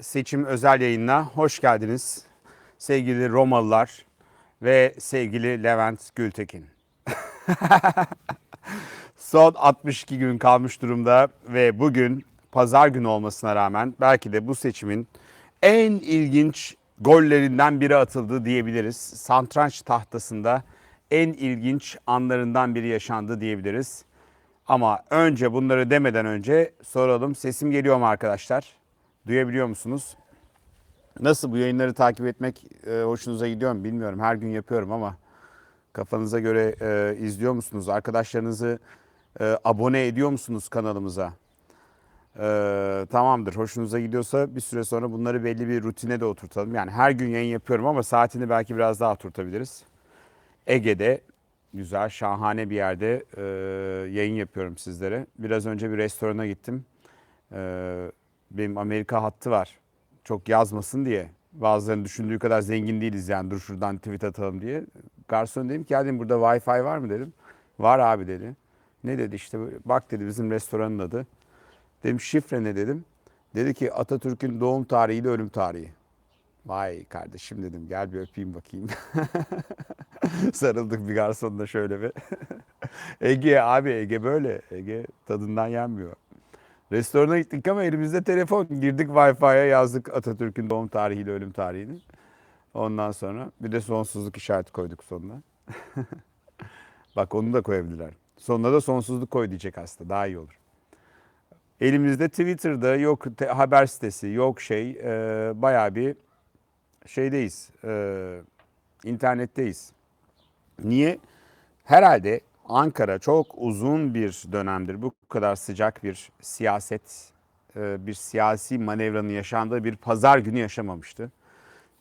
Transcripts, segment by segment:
seçim özel yayınına hoş geldiniz. Sevgili Romalılar ve sevgili Levent Gültekin. Son 62 gün kalmış durumda ve bugün pazar günü olmasına rağmen belki de bu seçimin en ilginç gollerinden biri atıldı diyebiliriz. Santranç tahtasında en ilginç anlarından biri yaşandı diyebiliriz. Ama önce bunları demeden önce soralım. Sesim geliyor mu arkadaşlar? Duyabiliyor musunuz? Nasıl bu yayınları takip etmek e, hoşunuza gidiyor mu bilmiyorum. Her gün yapıyorum ama kafanıza göre e, izliyor musunuz? Arkadaşlarınızı e, abone ediyor musunuz kanalımıza? E, tamamdır. Hoşunuza gidiyorsa bir süre sonra bunları belli bir rutine de oturtalım. Yani her gün yayın yapıyorum ama saatini belki biraz daha oturtabiliriz. Ege'de güzel, şahane bir yerde e, yayın yapıyorum sizlere. Biraz önce bir restorana gittim. E, benim Amerika hattı var. Çok yazmasın diye. Bazılarının düşündüğü kadar zengin değiliz yani dur şuradan tweet atalım diye. Garson dedim ki ya dedim burada Wi-Fi var mı dedim. Var abi dedi. Ne dedi işte bak dedi bizim restoranın adı. Dedim şifre ne dedim. Dedi ki Atatürk'ün doğum tarihiyle ölüm tarihi. Vay kardeşim dedim gel bir öpeyim bakayım. Sarıldık bir garsonla şöyle bir. Ege abi Ege böyle. Ege tadından yenmiyor. Restorana gittik ama elimizde telefon. Girdik Wi-Fi'ye yazdık Atatürk'ün doğum tarihiyle ölüm tarihini. Ondan sonra bir de sonsuzluk işareti koyduk sonuna. Bak onu da koyabilirler. Sonuna da sonsuzluk koy diyecek aslında. Daha iyi olur. Elimizde Twitter'da yok te- haber sitesi yok şey e, bayağı bir şeydeyiz. E, internetteyiz. Niye? Herhalde Ankara çok uzun bir dönemdir bu kadar sıcak bir siyaset, e, bir siyasi manevranın yaşandığı bir pazar günü yaşamamıştı.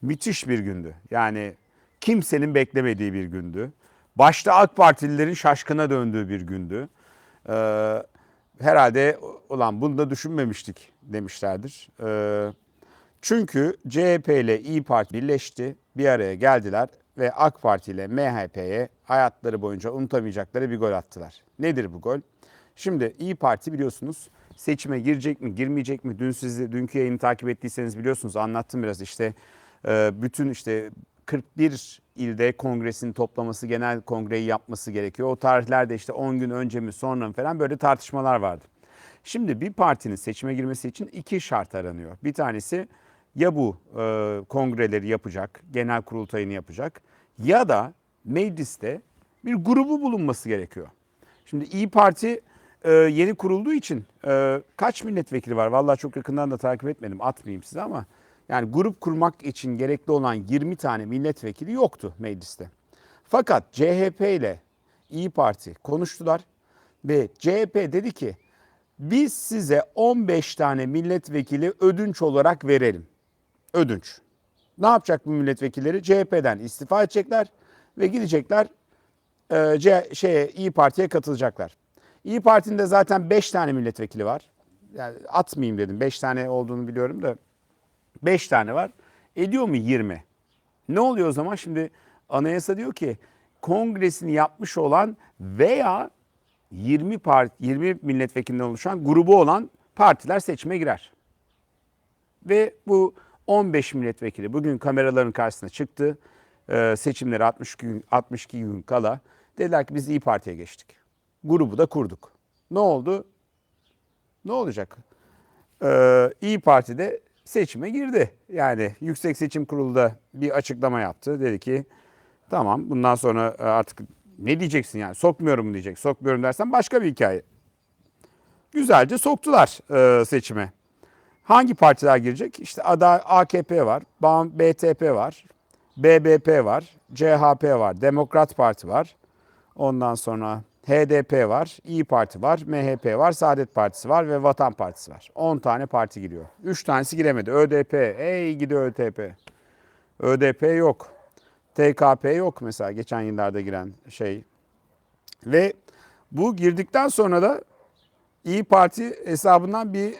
Müthiş bir gündü. Yani kimsenin beklemediği bir gündü. Başta AK Partililerin şaşkına döndüğü bir gündü. Ee, herhalde ulan bunu da düşünmemiştik demişlerdir. Ee, çünkü CHP ile İyi Parti birleşti, bir araya geldiler ve AK Parti ile MHP'ye hayatları boyunca unutamayacakları bir gol attılar. Nedir bu gol? Şimdi İyi Parti biliyorsunuz seçime girecek mi, girmeyecek mi? Dün sizi dünkü yayını takip ettiyseniz biliyorsunuz anlattım biraz işte e, bütün işte 41 ilde kongresini toplaması, genel kongreyi yapması gerekiyor. O tarihlerde işte 10 gün önce mi sonra mı falan böyle tartışmalar vardı. Şimdi bir partinin seçime girmesi için iki şart aranıyor. Bir tanesi ya bu e, kongreleri yapacak, genel kurultayını yapacak ya da mecliste bir grubu bulunması gerekiyor. Şimdi İyi Parti e, yeni kurulduğu için e, kaç milletvekili var? Vallahi çok yakından da takip etmedim. Atmayayım size ama yani grup kurmak için gerekli olan 20 tane milletvekili yoktu mecliste. Fakat CHP ile İyi Parti konuştular ve CHP dedi ki biz size 15 tane milletvekili ödünç olarak verelim. Ödünç. Ne yapacak bu milletvekilleri? CHP'den istifa edecekler ve gidecekler e, C, şeye, İyi Parti'ye katılacaklar. İyi Parti'nin de zaten 5 tane milletvekili var. Yani atmayayım dedim. 5 tane olduğunu biliyorum da 5 tane var. Ediyor mu 20? Ne oluyor o zaman? Şimdi anayasa diyor ki kongresini yapmış olan veya 20 parti 20 milletvekilinden oluşan grubu olan partiler seçime girer. Ve bu 15 milletvekili bugün kameraların karşısına çıktı. Ee, seçimleri 60 gün 62 gün kala dediler ki biz İyi Parti'ye geçtik. Grubu da kurduk. Ne oldu? Ne olacak? Ee, İyi Parti'de seçime girdi. Yani Yüksek Seçim Kurulu da bir açıklama yaptı. Dedi ki tamam bundan sonra artık ne diyeceksin yani sokmuyorum diyecek. Sokmuyorum dersen başka bir hikaye. Güzelce soktular e, seçime. Hangi partiler girecek? İşte aday AKP var, BTP var, BBP var, CHP var, Demokrat Parti var. Ondan sonra HDP var, İyi Parti var, MHP var, Saadet Partisi var ve Vatan Partisi var. 10 tane parti giriyor. 3 tanesi giremedi. ÖDP, ey gidi ÖDP. ÖDP yok. TKP yok mesela geçen yıllarda giren şey. Ve bu girdikten sonra da İyi Parti hesabından bir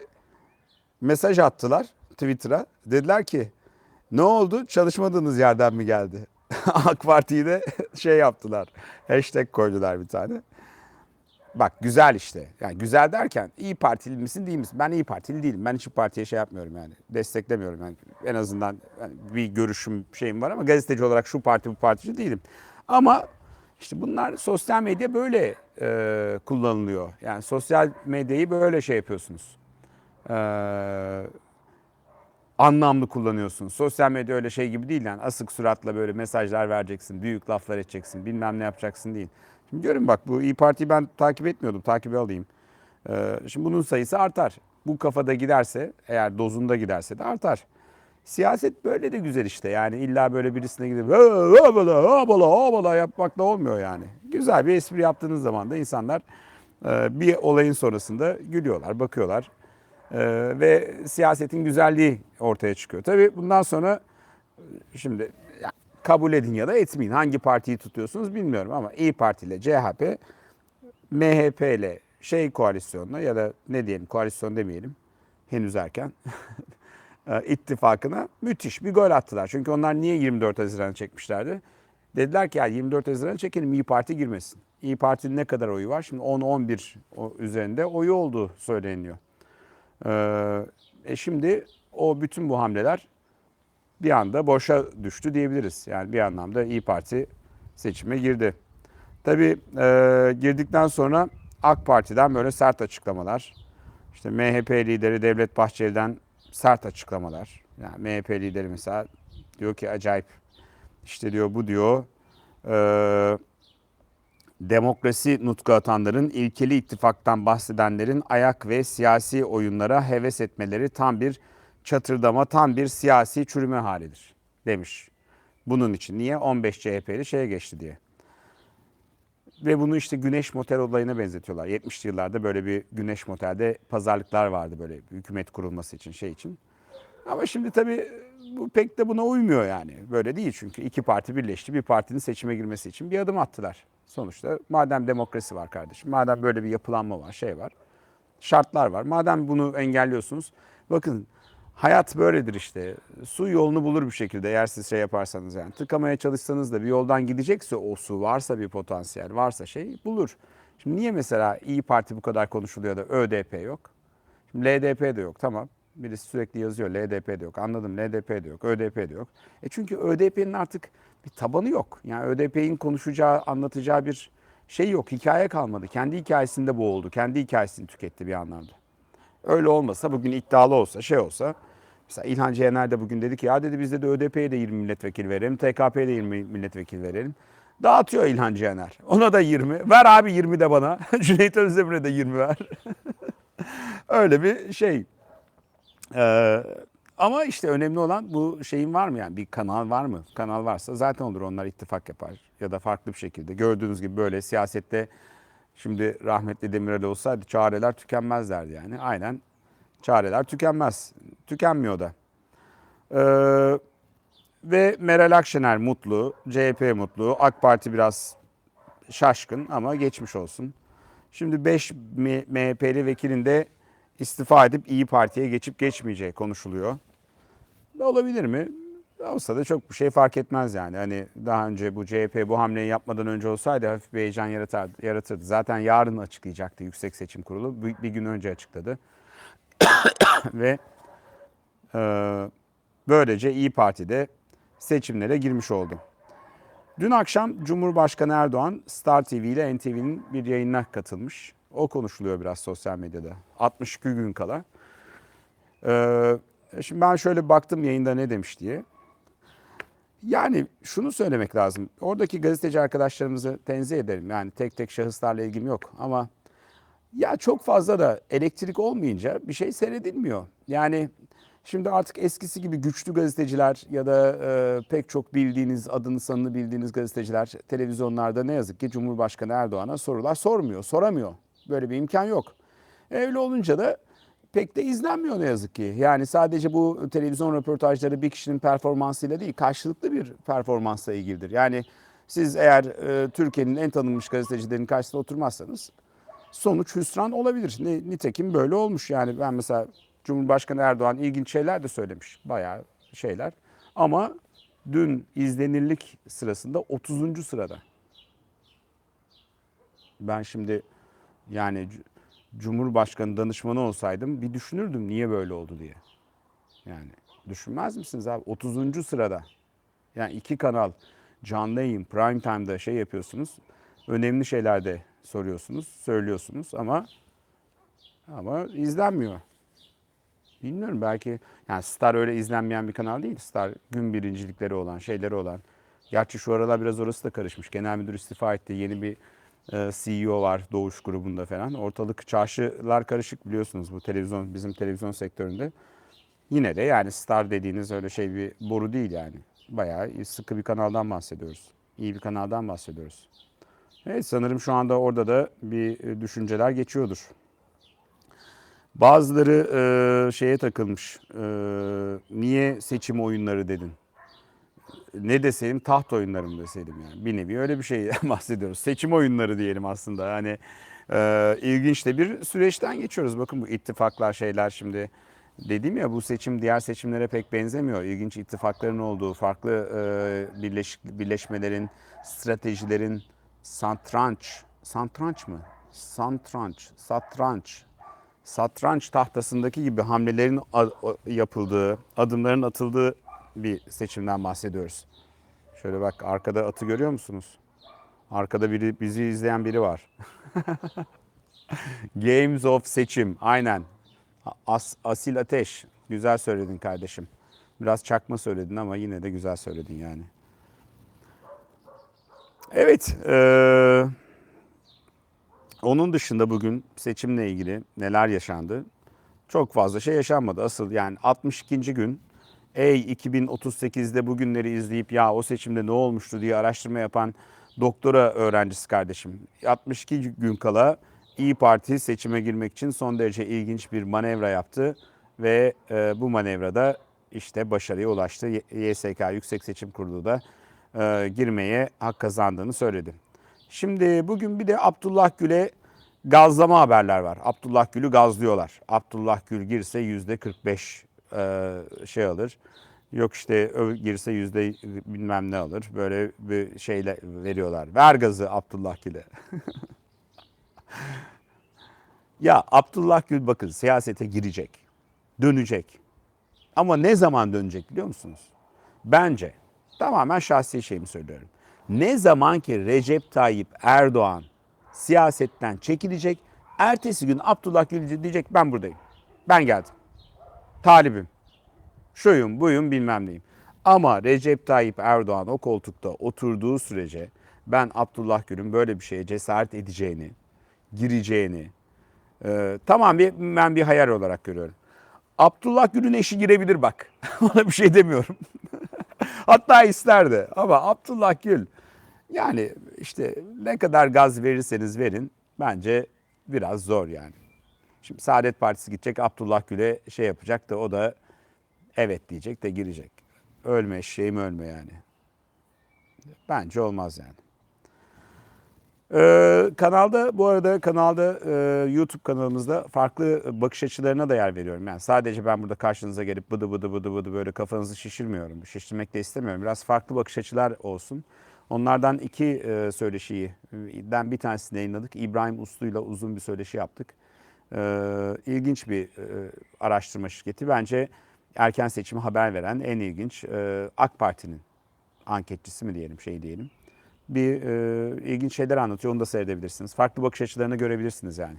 mesaj attılar Twitter'a. Dediler ki ne oldu çalışmadığınız yerden mi geldi? AK Parti'yi de şey yaptılar. Hashtag koydular bir tane. Bak güzel işte. Yani güzel derken iyi partili misin değil misin? Ben iyi partili değilim. Ben hiçbir partiye şey yapmıyorum yani. Desteklemiyorum yani. En azından yani bir görüşüm şeyim var ama gazeteci olarak şu parti bu partici değilim. Ama işte bunlar sosyal medya böyle e, kullanılıyor. Yani sosyal medyayı böyle şey yapıyorsunuz. E, anlamlı kullanıyorsun. Sosyal medya öyle şey gibi değil yani asık suratla böyle mesajlar vereceksin, büyük laflar edeceksin, bilmem ne yapacaksın değil. Şimdi görün bak bu İyi Parti'yi ben takip etmiyordum, takibi alayım. Ee, şimdi bunun sayısı artar. Bu kafada giderse, eğer dozunda giderse de artar. Siyaset böyle de güzel işte yani illa böyle birisine gidip habala habala habala yapmakla olmuyor yani. Güzel bir espri yaptığınız zaman da insanlar e, bir olayın sonrasında gülüyorlar, bakıyorlar. Ee, ve siyasetin güzelliği ortaya çıkıyor. Tabii bundan sonra şimdi kabul edin ya da etmeyin. Hangi partiyi tutuyorsunuz bilmiyorum ama İyi Parti ile CHP, MHP ile şey koalisyonuna ya da ne diyelim koalisyon demeyelim henüz erken e, ittifakına müthiş bir gol attılar. Çünkü onlar niye 24 Haziran'ı çekmişlerdi? Dediler ki ya 24 Haziran'ı çekelim İyi Parti girmesin. İyi Parti'nin ne kadar oyu var? Şimdi 10-11 üzerinde oyu olduğu söyleniyor. Ee, e şimdi o bütün bu hamleler bir anda boşa düştü diyebiliriz. Yani bir anlamda İyi Parti seçime girdi. Tabii e, girdikten sonra AK Parti'den böyle sert açıklamalar. İşte MHP lideri Devlet Bahçeli'den sert açıklamalar. Yani MHP lideri mesela diyor ki acayip işte diyor bu diyor e, demokrasi nutku atanların, ilkeli ittifaktan bahsedenlerin ayak ve siyasi oyunlara heves etmeleri tam bir çatırdama, tam bir siyasi çürüme halidir demiş. Bunun için niye? 15 CHP'li şeye geçti diye. Ve bunu işte Güneş Motel olayına benzetiyorlar. 70'li yıllarda böyle bir Güneş Motel'de pazarlıklar vardı böyle hükümet kurulması için şey için. Ama şimdi tabii bu pek de buna uymuyor yani. Böyle değil çünkü iki parti birleşti. Bir partinin seçime girmesi için bir adım attılar. Sonuçta madem demokrasi var kardeşim, madem böyle bir yapılanma var, şey var, şartlar var. Madem bunu engelliyorsunuz, bakın hayat böyledir işte. Su yolunu bulur bir şekilde eğer siz şey yaparsanız yani. Tıkamaya çalışsanız da bir yoldan gidecekse o su varsa bir potansiyel, varsa şey bulur. Şimdi niye mesela İyi Parti bu kadar konuşuluyor da ÖDP yok? Şimdi LDP de yok tamam. Birisi sürekli yazıyor LDP de yok. Anladım LDP de yok, ÖDP de yok. E çünkü ÖDP'nin artık bir tabanı yok. Yani ÖDP'nin konuşacağı, anlatacağı bir şey yok. Hikaye kalmadı. Kendi hikayesinde boğuldu. Kendi hikayesini tüketti bir anlamda. Öyle olmasa bugün iddialı olsa şey olsa mesela İlhan Cener de bugün dedi ki ya dedi bizde de ÖDP'ye de 20 milletvekili verelim. TKP'ye de 20 milletvekili verelim. Dağıtıyor İlhan Cener. Ona da 20. Ver abi 20 de bana. Cüneyt Özdemir'e de 20 ver. Öyle bir şey. Ee, ama işte önemli olan bu şeyin var mı yani bir kanal var mı? Kanal varsa zaten olur onlar ittifak yapar ya da farklı bir şekilde. Gördüğünüz gibi böyle siyasette şimdi rahmetli Demirel olsaydı çareler tükenmezlerdi yani. Aynen çareler tükenmez. Tükenmiyor da. Ee, ve Meral Akşener mutlu, CHP mutlu, AK Parti biraz şaşkın ama geçmiş olsun. Şimdi 5 MHP'li vekilin de istifa edip İyi Parti'ye geçip geçmeyeceği konuşuluyor. Olabilir mi? Olsa da çok bir şey fark etmez yani. Hani daha önce bu CHP bu hamleyi yapmadan önce olsaydı hafif bir heyecan yaratırdı. yaratırdı. Zaten yarın açıklayacaktı Yüksek Seçim Kurulu. Bir, bir gün önce açıkladı. Ve e, böylece İyi Parti'de seçimlere girmiş oldu. Dün akşam Cumhurbaşkanı Erdoğan Star TV ile NTV'nin bir yayınına katılmış. O konuşuluyor biraz sosyal medyada. 62 gün kala. Ee, şimdi ben şöyle baktım yayında ne demiş diye. Yani şunu söylemek lazım. Oradaki gazeteci arkadaşlarımızı tenzih ederim. Yani tek tek şahıslarla ilgim yok ama ya çok fazla da elektrik olmayınca bir şey seyredilmiyor. Yani şimdi artık eskisi gibi güçlü gazeteciler ya da e, pek çok bildiğiniz adını sanını bildiğiniz gazeteciler televizyonlarda ne yazık ki Cumhurbaşkanı Erdoğan'a sorular sormuyor, soramıyor. Böyle bir imkan yok. Öyle olunca da pek de izlenmiyor ne yazık ki. Yani sadece bu televizyon röportajları bir kişinin performansıyla değil, karşılıklı bir performansla ilgilidir. Yani siz eğer e, Türkiye'nin en tanınmış gazetecilerinin karşısında oturmazsanız sonuç hüsran olabilir. Nitekim böyle olmuş. Yani ben mesela Cumhurbaşkanı Erdoğan ilginç şeyler de söylemiş. Bayağı şeyler. Ama dün izlenirlik sırasında 30. sırada. Ben şimdi Yani Cumhurbaşkanı danışmanı olsaydım bir düşünürdüm niye böyle oldu diye. Yani düşünmez misiniz abi? 30. sırada. Yani iki kanal canlı yayın prime time'da şey yapıyorsunuz. Önemli şeyler de soruyorsunuz, söylüyorsunuz ama ama izlenmiyor. Bilmiyorum belki yani Star öyle izlenmeyen bir kanal değil. Star gün birincilikleri olan, şeyleri olan. Gerçi şu aralar biraz orası da karışmış. Genel müdür istifa etti. Yeni bir CEO var Doğuş grubunda falan. Ortalık çarşılar karışık biliyorsunuz bu televizyon bizim televizyon sektöründe. Yine de yani Star dediğiniz öyle şey bir boru değil yani. Bayağı sıkı bir kanaldan bahsediyoruz. İyi bir kanaldan bahsediyoruz. Evet sanırım şu anda orada da bir e, düşünceler geçiyordur. Bazıları e, şeye takılmış. E, niye seçim oyunları dedin? Ne deseydim taht oyunları mı deseydim yani. Bir nevi öyle bir şey bahsediyoruz. Seçim oyunları diyelim aslında. Hani e, ilginç de bir süreçten geçiyoruz. Bakın bu ittifaklar şeyler şimdi Dedim ya bu seçim diğer seçimlere pek benzemiyor. İlginç ittifakların olduğu, farklı e, birleş, birleşmelerin, stratejilerin santranç, santranç mı? Santranç, satranç, satranç tahtasındaki gibi hamlelerin yapıldığı, adımların atıldığı bir seçimden bahsediyoruz. Şöyle bak arkada atı görüyor musunuz? Arkada biri bizi izleyen biri var. Games of seçim aynen. As, asil ateş. Güzel söyledin kardeşim. Biraz çakma söyledin ama yine de güzel söyledin yani. Evet. eee, onun dışında bugün seçimle ilgili neler yaşandı? Çok fazla şey yaşanmadı. Asıl yani 62. gün ey 2038'de bugünleri izleyip ya o seçimde ne olmuştu diye araştırma yapan doktora öğrencisi kardeşim. 62 gün kala İyi Parti seçime girmek için son derece ilginç bir manevra yaptı ve e, bu manevrada işte başarıya ulaştı. YSK Yüksek Seçim Kurulu da e, girmeye hak kazandığını söyledi. Şimdi bugün bir de Abdullah Gül'e gazlama haberler var. Abdullah Gül'ü gazlıyorlar. Abdullah Gül girse yüzde 45 e, şey alır. Yok işte girse yüzde bilmem ne alır. Böyle bir şeyle veriyorlar. Ver gazı Abdullah Gül'e. Ya Abdullah Gül bakın siyasete girecek. Dönecek. Ama ne zaman dönecek biliyor musunuz? Bence tamamen şahsi şeyimi söylüyorum. Ne zaman ki Recep Tayyip Erdoğan siyasetten çekilecek, ertesi gün Abdullah Gül diyecek ben buradayım. Ben geldim. Talibim. Şuyum buyum bilmem neyim. Ama Recep Tayyip Erdoğan o koltukta oturduğu sürece ben Abdullah Gül'ün böyle bir şeye cesaret edeceğini, gireceğini, ee, tamam bir, ben bir hayal olarak görüyorum. Abdullah Gül'ün eşi girebilir bak. Ona bir şey demiyorum. Hatta isterdi ama Abdullah Gül yani işte ne kadar gaz verirseniz verin bence biraz zor yani. Şimdi Saadet Partisi gidecek Abdullah Gül'e şey yapacak da o da evet diyecek de girecek. Ölme eşeğim ölme yani. Bence olmaz yani. Ee, kanalda bu arada kanalda e, YouTube kanalımızda farklı bakış açılarına da yer veriyorum. Yani sadece ben burada karşınıza gelip bıdı bıdı bıdı bıdı böyle kafanızı şişirmiyorum. Şişirmek de istemiyorum. Biraz farklı bakış açılar olsun. Onlardan iki e, söyleşiyi, bir tanesini yayınladık. İbrahim Uslu'yla uzun bir söyleşi yaptık. Ee, ilginç bir e, araştırma şirketi. Bence erken seçimi haber veren en ilginç e, AK Parti'nin anketçisi mi diyelim, şey diyelim bir e, ilginç şeyler anlatıyor. Onu da seyredebilirsiniz. Farklı bakış açılarını görebilirsiniz yani.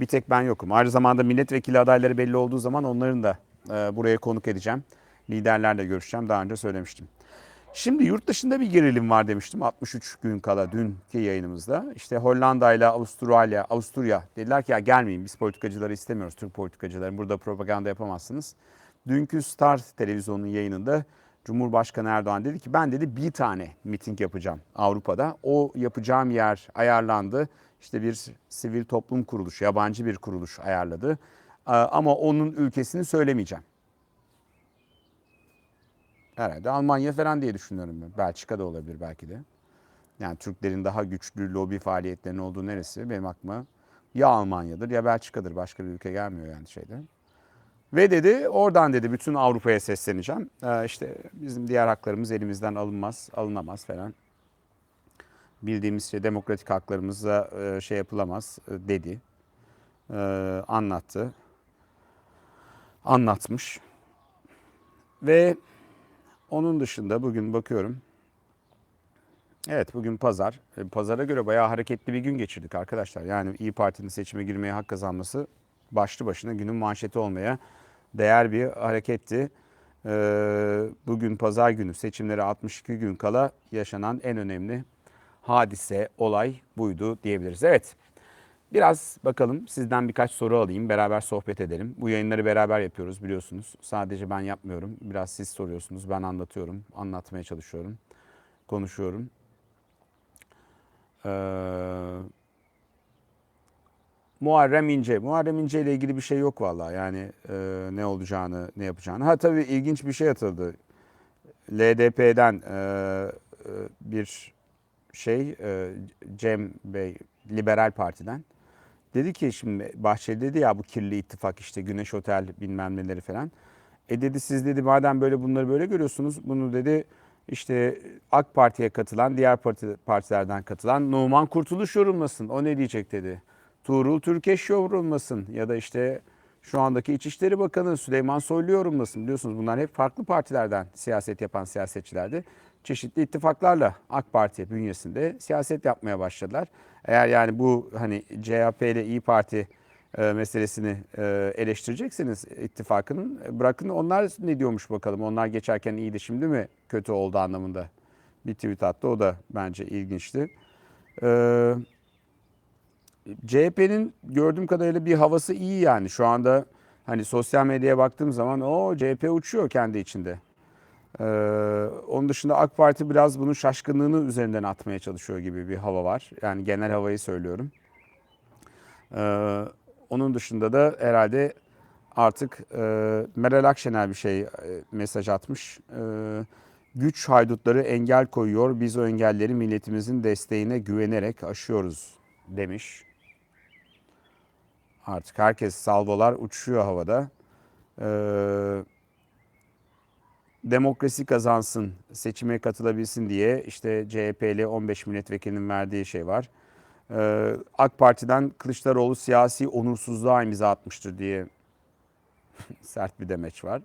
Bir tek ben yokum. Aynı zamanda milletvekili adayları belli olduğu zaman onların da e, buraya konuk edeceğim. Liderlerle görüşeceğim. Daha önce söylemiştim. Şimdi yurt dışında bir gerilim var demiştim 63 gün kala dünkü yayınımızda. İşte Hollanda ile Avustralya, Avusturya dediler ki ya gelmeyin biz politikacıları istemiyoruz. Türk politikacıları burada propaganda yapamazsınız. Dünkü Star televizyonunun yayınında Cumhurbaşkanı Erdoğan dedi ki ben dedi bir tane miting yapacağım Avrupa'da. O yapacağım yer ayarlandı. İşte bir sivil toplum kuruluşu, yabancı bir kuruluş ayarladı. Ee, Ama onun ülkesini söylemeyeceğim. Herhalde Almanya falan diye düşünüyorum ben. Belçika da olabilir belki de. Yani Türklerin daha güçlü lobi faaliyetlerinin olduğu neresi benim aklıma ya Almanya'dır ya Belçika'dır. Başka bir ülke gelmiyor yani şeyde. Ve dedi oradan dedi bütün Avrupa'ya sesleneceğim. Ee, işte bizim diğer haklarımız elimizden alınmaz, alınamaz falan. Bildiğimiz şey demokratik haklarımıza e, şey yapılamaz e, dedi. E, anlattı. Anlatmış. Ve onun dışında bugün bakıyorum. Evet bugün pazar. E, Pazara göre bayağı hareketli bir gün geçirdik arkadaşlar. Yani İyi Parti'nin seçime girmeye hak kazanması başlı başına günün manşeti olmaya değer bir hareketti. Ee, Bugün pazar günü seçimlere 62 gün kala yaşanan en önemli hadise, olay buydu diyebiliriz. Evet. Biraz bakalım sizden birkaç soru alayım. Beraber sohbet edelim. Bu yayınları beraber yapıyoruz biliyorsunuz. Sadece ben yapmıyorum. Biraz siz soruyorsunuz. Ben anlatıyorum. Anlatmaya çalışıyorum. Konuşuyorum. Ee, Muharrem İnce. Muharrem İnce ile ilgili bir şey yok vallahi. Yani e, ne olacağını, ne yapacağını. Ha tabii ilginç bir şey atıldı. LDP'den e, e, bir şey e, Cem Bey Liberal Parti'den dedi ki şimdi Bahçeli dedi ya bu kirli ittifak işte Güneş Otel bilmem neleri falan. E dedi siz dedi madem böyle bunları böyle görüyorsunuz bunu dedi işte AK Parti'ye katılan diğer parti, partilerden katılan Numan Kurtuluş yorumlasın. O ne diyecek dedi. Tuğrul Türkeş yorumlasın ya da işte şu andaki İçişleri Bakanı Süleyman Soylu yorumlasın. Biliyorsunuz bunlar hep farklı partilerden siyaset yapan siyasetçilerdi. Çeşitli ittifaklarla AK Parti bünyesinde siyaset yapmaya başladılar. Eğer yani bu hani CHP ile İyi Parti e, meselesini e, eleştireceksiniz ittifakının e, bırakın onlar ne diyormuş bakalım. Onlar geçerken iyiydi şimdi mi kötü oldu anlamında bir tweet attı. O da bence ilginçti. Ee, CHP'nin gördüğüm kadarıyla bir havası iyi yani. Şu anda hani sosyal medyaya baktığım zaman o CHP uçuyor kendi içinde. Ee, onun dışında AK Parti biraz bunun şaşkınlığını üzerinden atmaya çalışıyor gibi bir hava var. Yani genel havayı söylüyorum. Ee, onun dışında da herhalde artık e, Meral Akşener bir şey e, mesaj atmış. E, güç haydutları engel koyuyor. Biz o engelleri milletimizin desteğine güvenerek aşıyoruz demiş. Artık herkes salvolar uçuyor havada. Ee, demokrasi kazansın, seçime katılabilsin diye işte CHP'li 15 milletvekilinin verdiği şey var. Ee, AK Parti'den Kılıçdaroğlu siyasi onursuzluğa imza atmıştır diye sert bir demeç var.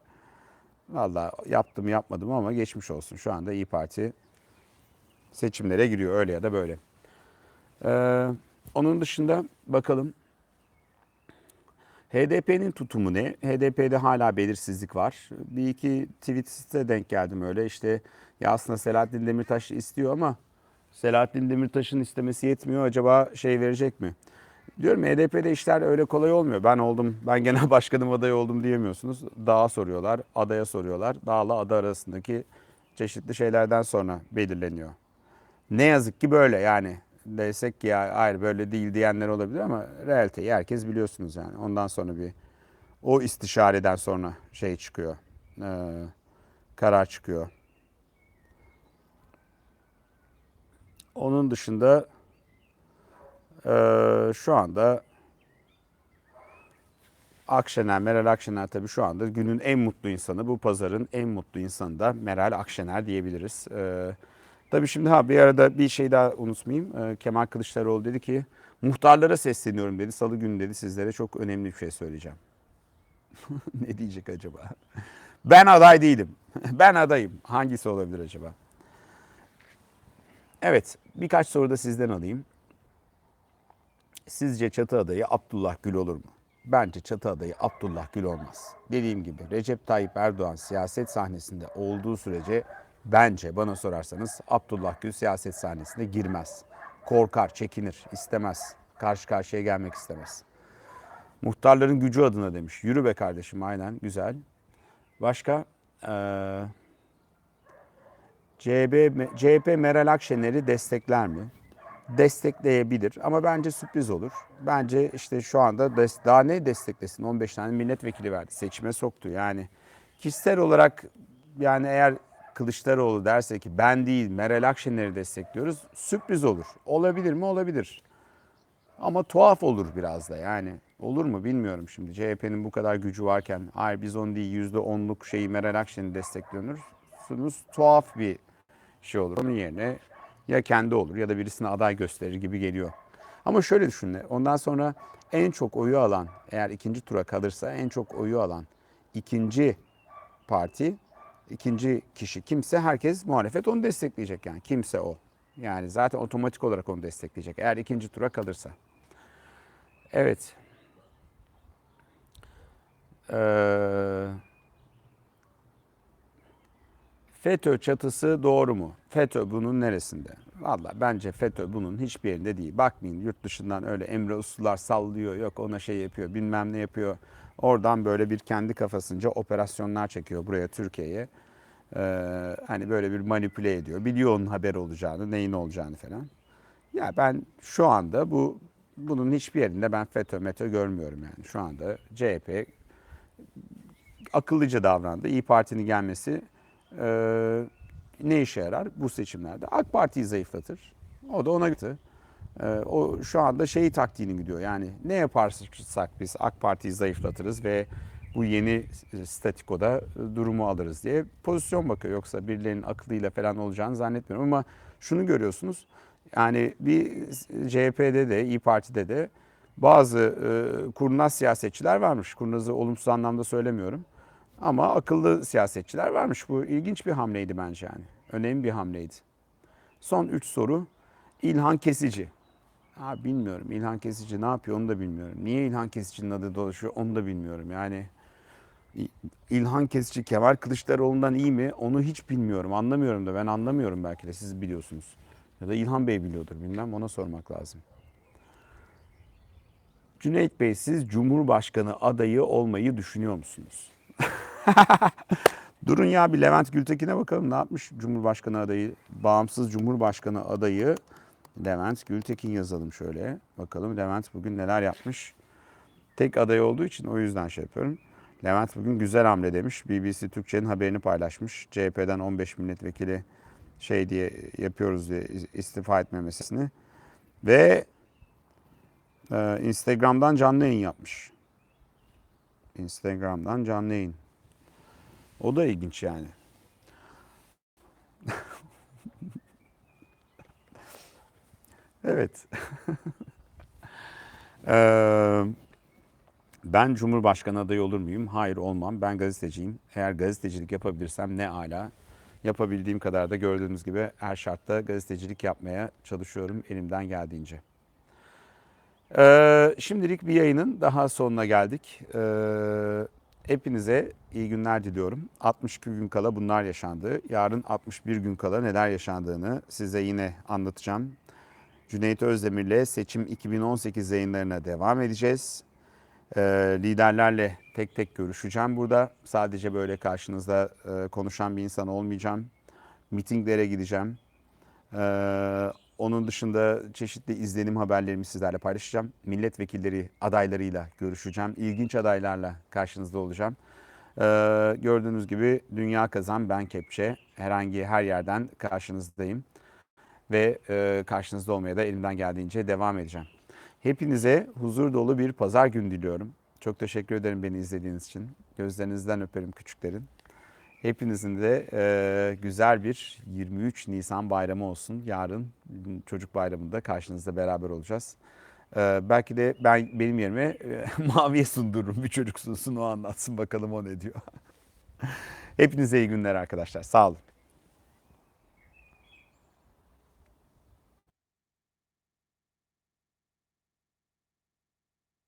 Valla yaptım yapmadım ama geçmiş olsun. Şu anda İyi Parti seçimlere giriyor öyle ya da böyle. Ee, onun dışında bakalım HDP'nin tutumu ne? HDP'de hala belirsizlik var. Bir iki tweet'e denk geldim öyle. İşte ya aslında Selahattin Demirtaş istiyor ama Selahattin Demirtaş'ın istemesi yetmiyor. Acaba şey verecek mi? Diyorum HDP'de işler öyle kolay olmuyor. Ben oldum, ben genel başkanım adayı oldum diyemiyorsunuz. Dağa soruyorlar, adaya soruyorlar. Dağla ada arasındaki çeşitli şeylerden sonra belirleniyor. Ne yazık ki böyle yani desek ki ya hayır böyle değil diyenler olabilir ama realiteyi herkes biliyorsunuz yani. Ondan sonra bir o istişareden sonra şey çıkıyor. e, karar çıkıyor. Onun dışında e, şu anda Akşener, Meral Akşener tabii şu anda günün en mutlu insanı. Bu pazarın en mutlu insanı da Meral Akşener diyebiliriz. Ee, tabii şimdi ha bir arada bir şey daha unutmayayım. Ee, Kemal Kılıçdaroğlu dedi ki muhtarlara sesleniyorum dedi. Salı günü dedi sizlere çok önemli bir şey söyleyeceğim. ne diyecek acaba? Ben aday değilim. ben adayım. Hangisi olabilir acaba? Evet birkaç soru da sizden alayım. Sizce çatı adayı Abdullah Gül olur mu? Bence çatı adayı Abdullah Gül olmaz. Dediğim gibi Recep Tayyip Erdoğan siyaset sahnesinde olduğu sürece bence bana sorarsanız Abdullah Gül siyaset sahnesine girmez. Korkar, çekinir, istemez. Karşı karşıya gelmek istemez. Muhtarların gücü adına demiş. Yürü be kardeşim aynen güzel. Başka? Ee, CHP, Meral Akşener'i destekler mi? Destekleyebilir ama bence sürpriz olur. Bence işte şu anda daha ne desteklesin? 15 tane milletvekili verdi. Seçime soktu. Yani kişisel olarak yani eğer Kılıçdaroğlu derse ki ben değil Meral Akşener'i destekliyoruz sürpriz olur. Olabilir mi? Olabilir. Ama tuhaf olur biraz da yani. Olur mu bilmiyorum şimdi. CHP'nin bu kadar gücü varken hayır biz on değil %10'luk şeyi Meral Akşener'i destekliyorsunuz. Tuhaf bir şey olur. Onun yerine Ya kendi olur ya da birisine aday gösterir gibi geliyor. Ama şöyle düşünün. Ondan sonra en çok oyu alan, eğer ikinci tura kalırsa en çok oyu alan ikinci parti, ikinci kişi kimse herkes muhalefet onu destekleyecek yani. Kimse o. Yani zaten otomatik olarak onu destekleyecek eğer ikinci tura kalırsa. Evet. Ee, FETÖ çatısı doğru mu? FETÖ bunun neresinde? Valla bence FETÖ bunun hiçbir yerinde değil. Bakmayın yurt dışından öyle Emre Uslular sallıyor yok ona şey yapıyor bilmem ne yapıyor. Oradan böyle bir kendi kafasınca operasyonlar çekiyor buraya Türkiye'ye. Ee, hani böyle bir manipüle ediyor. Biliyor onun haber olacağını, neyin olacağını falan. Ya ben şu anda bu bunun hiçbir yerinde ben FETÖ METÖ görmüyorum yani. Şu anda CHP akıllıca davrandı. İyi Parti'nin gelmesi e, ne işe yarar bu seçimlerde? AK Parti'yi zayıflatır. O da ona gitti. E, o şu anda şeyi taktiğini gidiyor. Yani ne yaparsak biz AK Parti'yi zayıflatırız ve bu yeni statikoda durumu alırız diye pozisyon bakıyor. Yoksa birilerinin akıllıyla falan olacağını zannetmiyorum ama şunu görüyorsunuz. Yani bir CHP'de de İyi Parti'de de bazı e, kurnaz siyasetçiler varmış. Kurnazı olumsuz anlamda söylemiyorum. Ama akıllı siyasetçiler varmış. Bu ilginç bir hamleydi bence yani. Önemli bir hamleydi. Son üç soru. İlhan Kesici. Ha, bilmiyorum İlhan Kesici ne yapıyor onu da bilmiyorum. Niye İlhan Kesici'nin adı dolaşıyor onu da bilmiyorum. Yani İlhan Kesici Kemal Kılıçdaroğlu'ndan iyi mi onu hiç bilmiyorum. Anlamıyorum da ben anlamıyorum belki de siz biliyorsunuz. Ya da İlhan Bey biliyordur bilmem ona sormak lazım. Cüneyt Bey siz Cumhurbaşkanı adayı olmayı düşünüyor musunuz? Durun ya bir Levent Gültekin'e bakalım ne yapmış Cumhurbaşkanı adayı, bağımsız Cumhurbaşkanı adayı Levent Gültekin yazalım şöyle. Bakalım Levent bugün neler yapmış. Tek aday olduğu için o yüzden şey yapıyorum. Levent bugün güzel hamle demiş. BBC Türkçe'nin haberini paylaşmış. CHP'den 15 milletvekili şey diye yapıyoruz diye istifa etme meselesini. Ve e, Instagram'dan canlı yayın yapmış. Instagram'dan canlı yayın. O da ilginç yani. evet. Ben Cumhurbaşkanı adayı olur muyum? Hayır olmam. Ben gazeteciyim. Eğer gazetecilik yapabilirsem ne ala. Yapabildiğim kadar da gördüğünüz gibi her şartta gazetecilik yapmaya çalışıyorum elimden geldiğince. Ee, şimdilik bir yayının daha sonuna geldik. Ee, hepinize iyi günler diliyorum. 62 gün kala bunlar yaşandı. Yarın 61 gün kala neler yaşandığını size yine anlatacağım. Cüneyt Özdemir'le Seçim 2018 yayınlarına devam edeceğiz. Ee, liderlerle tek tek görüşeceğim burada. Sadece böyle karşınızda e, konuşan bir insan olmayacağım. Mitinglere gideceğim. Ee, onun dışında çeşitli izlenim haberlerimi sizlerle paylaşacağım. Milletvekilleri adaylarıyla görüşeceğim. İlginç adaylarla karşınızda olacağım. Ee, gördüğünüz gibi dünya kazan ben kepçe. Herhangi her yerden karşınızdayım. Ve e, karşınızda olmaya da elimden geldiğince devam edeceğim. Hepinize huzur dolu bir pazar günü diliyorum. Çok teşekkür ederim beni izlediğiniz için. Gözlerinizden öperim küçüklerin. Hepinizin de e, güzel bir 23 Nisan bayramı olsun. Yarın çocuk bayramında karşınızda beraber olacağız. E, belki de ben benim yerime e, Mavi'ye sundururum. Bir çocuk sunsun o anlatsın bakalım o ne diyor. Hepinize iyi günler arkadaşlar. Sağ olun.